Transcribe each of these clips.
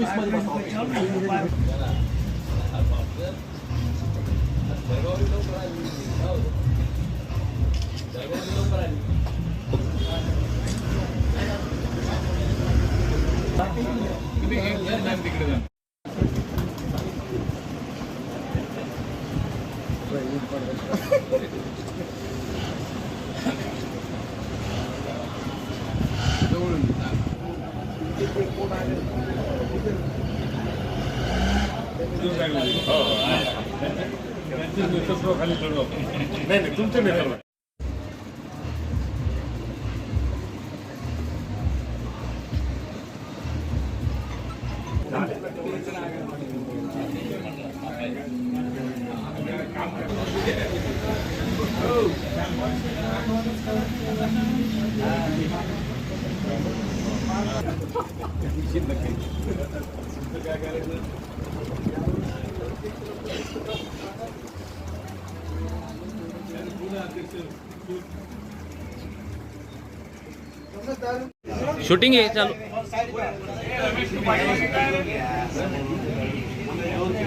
ऑफिसमध्ये बसा नाही नाही तुमचे नेतृत्व शूटिंग आहे चालू.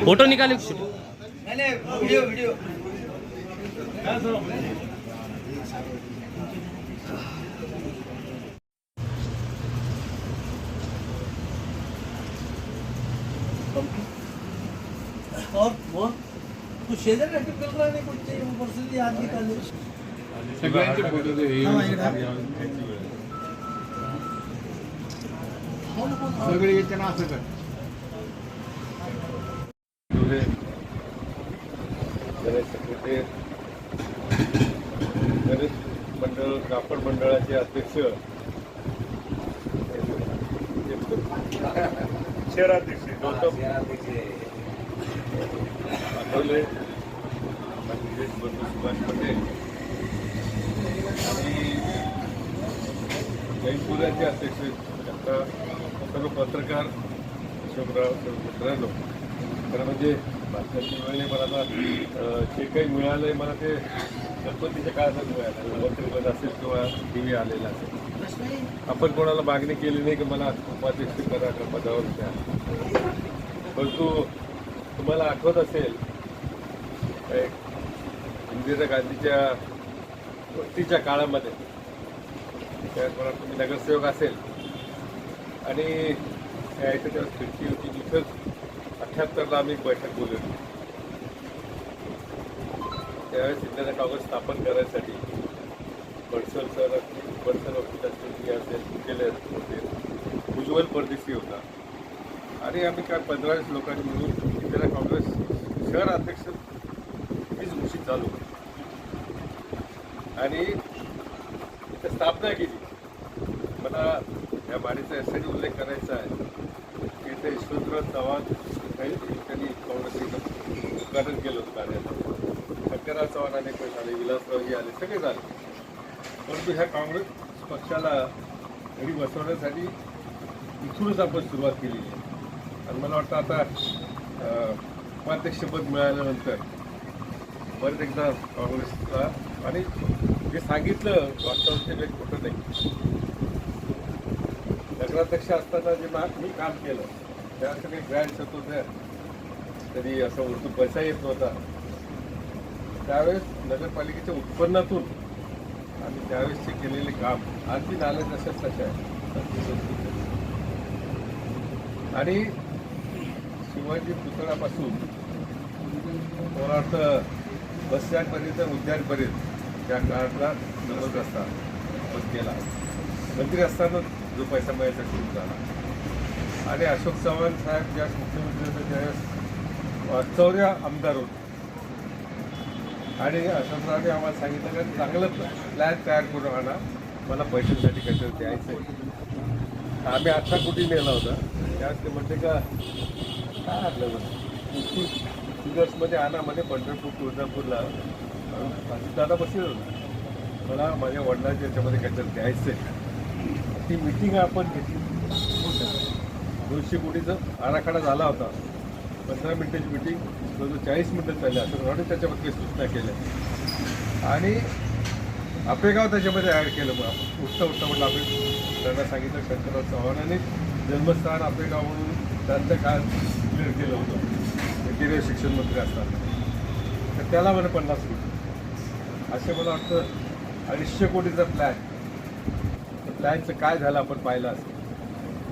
फोटो निकाले शूटिंग वो तू शेजारी अटक कर रहा नहीं कुछ परिस्थिती आज निकाली सगळ्यांचे फोटो ते हे हा, सगळे असं कर गणेश गणेश मंडळ कापड मंडळाचे अध्यक्ष शहराध्यक्ष गौतम आठवले निलेश बंधू सुभाष पटेल. आणि जयपुराचे अध्यक्ष आता सर्व पत्रकार अशोकराव सर्व मित्रांनो खरं म्हणजे बातम्याची वेळ मला आता जे काही मिळालं आहे मला ते गणपतीच्या काळातच मिळालं. मंत्रिपद असेल किंवा टी व्ही आलेला असेल. आपण कोणाला मागणी केली नाही की मला उपाध्यक्ष करा का पदावर द्या. परंतु तुम्हाला आठवत असेल एक इंदिरा गांधीच्या वस्तीच्या काळामध्ये. त्यात मला तुम्ही नगरसेवक असेल. आणि यायचं तेव्हा खिडकी होती तिथंच अठ्ठ्याहत्तरला आम्ही बैठक बोलवली. त्यावेळेस इंदिरा काँग्रेस स्थापन करायसाठी बडसर सर बडसर वकील असतील असेल केले होते. उज्ज्वल परदेशी होता. आणि आम्ही काय पंधरावीस लोकांनी मिळून इंदिरा काँग्रेस शहर अध्यक्ष चालू. आणि स्थापना केली. मला या बाणीचा यासाठी उल्लेख करायचा आहे की इथे यशवंतराव चव्हाण काही त्यांनी काँग्रेसचं उद्घाटन केलं होतं कार्यालय शंकरराव चव्हाण अनेक वेळेस आले विलासरावजी आले सगळे झाले. परंतु ह्या काँग्रेस पक्षाला घरी बसवण्यासाठी इथूनच आपण सुरुवात केलेली आहे. आणि मला वाटतं आता उपाध्यक्षपद मिळाल्यानंतर परत एकदा काँग्रेसला. आणि जे सांगितलं वास्तवाचे ते काही खोटं नाही. नगराध्यक्ष असताना जे मा- मी काम केलं त्यावेळेस सगळे ग्रँड्स येत होत्या तरी असं उलटून पैसा येत नव्हता. त्यावेळेस नगरपालिकेच्या उत्पन्नातून आणि त्यावेळेसचे केलेले काम आणखी नाले तशाच तशा आहे आणि शिवाजी पुतळ्यापासून मला वाटतं बसस्टँडपर्यंत उद्यानपर्यंत त्या काळातला नवल रस्ता बंद केला मंत्री असताना जो पैसा मिळायचा सुरू झाला. आणि अशोक चव्हाण साहेब ज्या मुख्यमंत्री होते त्यावेळेस चौऱ्या आमदार होते. आणि अशोकरावने आम्हाला सांगितलं की चांगलं प्लॅन तयार करून आणा. मला पैशांसाठी काहीतरी द्यायचं आहे. आम्ही आत्ता कुठे नेला होता? त्यावेळेस ते म्हणते का काय आपलं फिगर्समध्ये आणा म्हणे पंढरपूर तुळजापूरला. दादा बसले होता मला माझ्या वडिलांच्या याच्यामध्ये काहीतरी द्यायचं आहे ती मिटिंग आपण घेतली. दोनशे कोटीचा आराखडा झाला होता. पंधरा मिनिटाची मिटिंग जवळजवळ चाळीस मिनटं चालली असं म्हणून त्याच्यामध्ये काही सूचना केल्या. आणि आपेगाव त्याच्यामध्ये ॲड केलं मग आपण. उठता उठता म्हटलं आपण. त्यांना सांगितलं शंकरराव चव्हाणांनी जन्मस्थान आपेगाव म्हणून त्यांचं काळ क्लिअर केलं होतं. केंद्रीय शिक्षण मंत्री असताना तर त्याला म्हणे पन्नास कोटी. असे मला वाटतं अडीचशे कोटीचा प्लॅन प्लॅनचं काय झालं आपण पाहिलं असेल.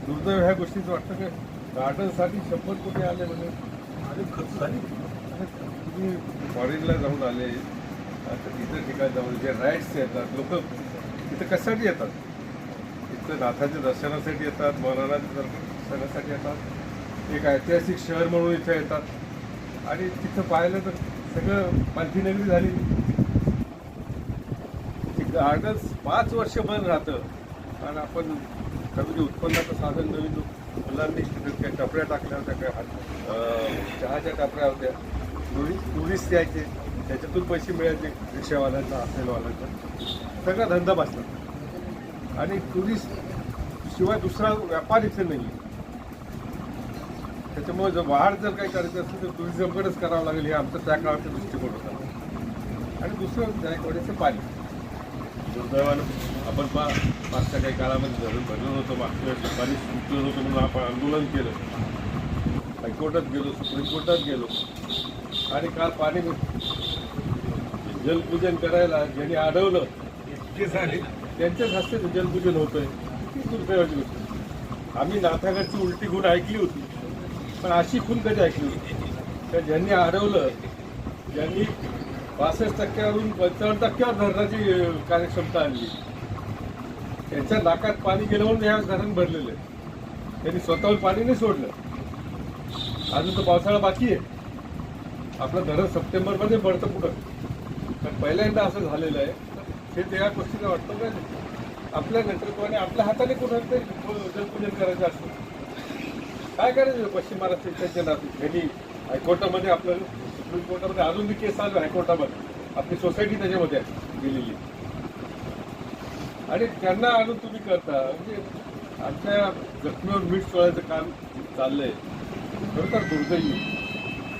दुर्दैव ह्या गोष्टीचं वाटतं की गार्डनसाठी शंभर कोटी आले म्हणजे आणि खर्च झाली. तुम्ही फॉरेनला जाऊन आले. आता इतर ठिकाणी जाऊन जे राईड्स येतात लोक इथं कशासाठी येतात? इथं नाथाच्या दर्शनासाठी येतात मौलानाच्या दर्शनासाठी येतात. एक ऐतिहासिक शहर म्हणून इथं येतात. आणि तिथं पाहिलं तर सगळं पालखी नगरी झाली. ते गार्डन्स पाच वर्ष बंद राहतं. आणि आपण कधी उत्पन्नाचं साधन नवीन मुलांनी तिथे काही टपऱ्या टाकल्या होत्या काय चहाच्या टपऱ्या होत्या. टुरिस्ट टुरिस्ट यायचे. त्याच्यातून पैसे मिळायचे रिक्षावाल्यांचा हॉटेलवाल्यांचा. सगळा धंदा बसला. आणि टुरिस्ट शिवाय दुसरा व्यापार इथे नाही त्याच्यामुळे जर वाढ जर काही करायची असेल तर टुरिझमकडेच करावं लागेल हे आमचा त्या काळाचा दृष्टिकोन होता. आणि दुसरं जायकवाड्याचं पाणी. दुर्दैवानं आपण पा मागच्या काही काळामध्ये धरण भरलं नव्हतं मागच्या पाणी सुटलं नव्हतं म्हणून आपण आंदोलन केलं. हायकोर्टात गेलो सुप्रीम कोर्टात गेलो. आणि काल पाणी जलपूजन करायला ज्यांनी अडवलं त्यांच्याच हस्ते ते जलपूजन होतंय. किती दुर्दैवाची गोष्ट. आम्ही नाथागडची उलटी गुण ऐकली होती. पण अशी खून कधी ऐकली? होती तर ज्यांनी अडवलं ज्यांनी बासष्ट टक्क्यावरून पंचावन्न टक्क्यावर धरणाची कार्यक्षमता आणली. त्यांच्या नाकात पाणी गेलं म्हणून ह्या धरण भरलेलं आहे. त्यांनी स्वतःहून पाणी नाही सोडलं. अजून तर पावसाळा बाकी आहे. आपलं धरण सप्टेंबरमध्ये भरतं पुढं. पण पहिल्यांदा असं झालेलं आहे. हे त्या गोष्टीला वाटतं काय आपल्या नेतृत्वाने आपल्या हाताने कुठं ते जलपूजन करायचं असतं. काय करायचं पश्चिम महाराष्ट्र त्यांच्या नाते हायकोर्टामध्ये आपलं सुप्रीम कोर्टामध्ये अजून बी केस चालू हायकोर्टामध्ये. आपली सोसायटी त्याच्यामध्ये आहे. गेलेली आणि त्यांना आणून तुम्ही करता म्हणजे आमच्या जखमीवर मीठ सोडायचं काम चाललंय. खरं तर दुर्दैवी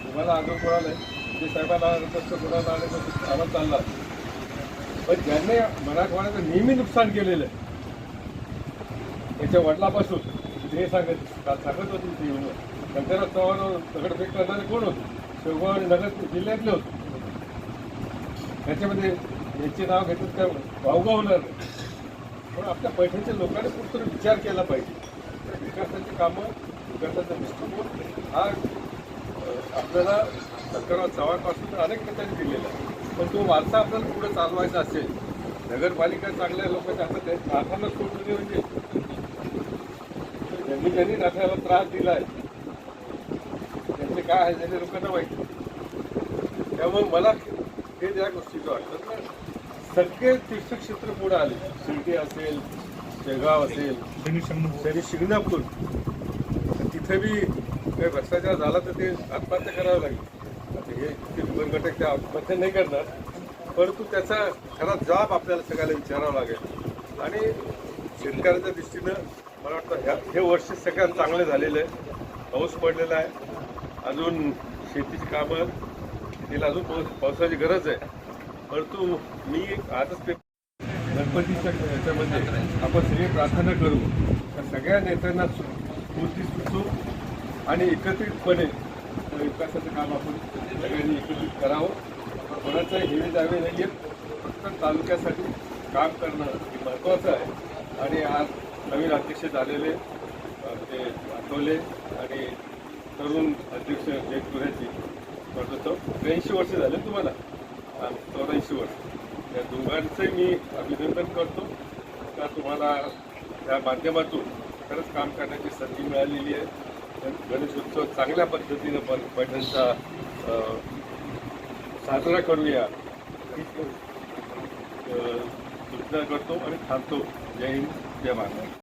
तुम्हाला अगं कोणाला जे साहेबाला आलं कोणाला आलं तर आम्हाला चालला. पण ज्यांनी मराठवाड्याचं नेहमी नुकसान केलेलं आहे त्याच्या वडिलापासून हे सांगत काल सांगत होते ते येऊन. शंकरराव चव्हाण दगडफेक करणारे कोण होते? शेवगाव आणि नगर जिल्ह्यातले होते. त्याच्यामध्ये यांचे नाव घेतलं तर भाऊगाव होणार पण आपल्या पैठणच्या लोकांनी कुठतरी विचार केला पाहिजे. तर विकासाची कामं विकासाचा दृष्टिकोन हा आपल्याला शंकरराव चव्हाणपासून तर अनेक नेत्यांनी दिलेला आहे. पण तो वारसा आपल्याला पुढे चालवायचा असेल नगरपालिका चांगल्या लोकांच्या हातात त्या नाथांना सोडून म्हणजे म्हणजे ज्यांनी ज्यांनी नाथाला त्रास दिलाय. त्यांचे काय आहे त्यांनी लोकांना माहिती त्यामुळे मला हे ज्या गोष्टीचं वाटतं तर सगळे तीर्थक्षेत्र पुढे आले. शिर्डी असेल शेगाव असेल शनी शिंगणापूर. तिथे बी काही भ्रष्टाचार झाला तर ते आत्महत्या करावं लागेल. आता हे ते घटक ते आत्महत्या नाही करणार. परंतु त्याचा खरा जाब आपल्याला सगळ्याला विचारावा लागेल. आणि शेतकऱ्याच्या दृष्टीनं मला वाटतं ह्या हे वर्ष सगळ्यात चांगलं झालेलं आहे. पाऊस पडलेला आहे. अजून शेतीची कामं तिला अजून पाऊस पावसाची गरज आहे. परंतु मी आजच पे गणपतीच्या ह्याच्यामध्ये आपण सगळी प्रार्थना करू. तर सगळ्या नेत्यांना स्फूर्ती सुचू आणि एकत्रितपणे विकासाचं काम आपण सगळ्यांनी एकत्रित करावं. कोणाचं हेवे जावे नाही आहेत फक्त तालुक्यासाठी काम करणं हे महत्त्वाचं आहे. आणि आज नवीन अध्यक्ष झालेले ते आठवले आणि तरुण अध्यक्ष जयपुऱ्याची तो त्र्याऐंशी वर्ष झाले तुम्हाला? चौऱ्याऐंशी वर्ष. या दोघांचं मी अभिनंदन करतो. का तुम्हाला या माध्यमातून खरंच काम करण्याची संधी मिळालेली आहे. गणेशोत्सव चांगल्या पद्धतीनं पण पैठणचा साजरा करूया. सूचना करतो आणि थांबतो. जय हिंद जय महाराज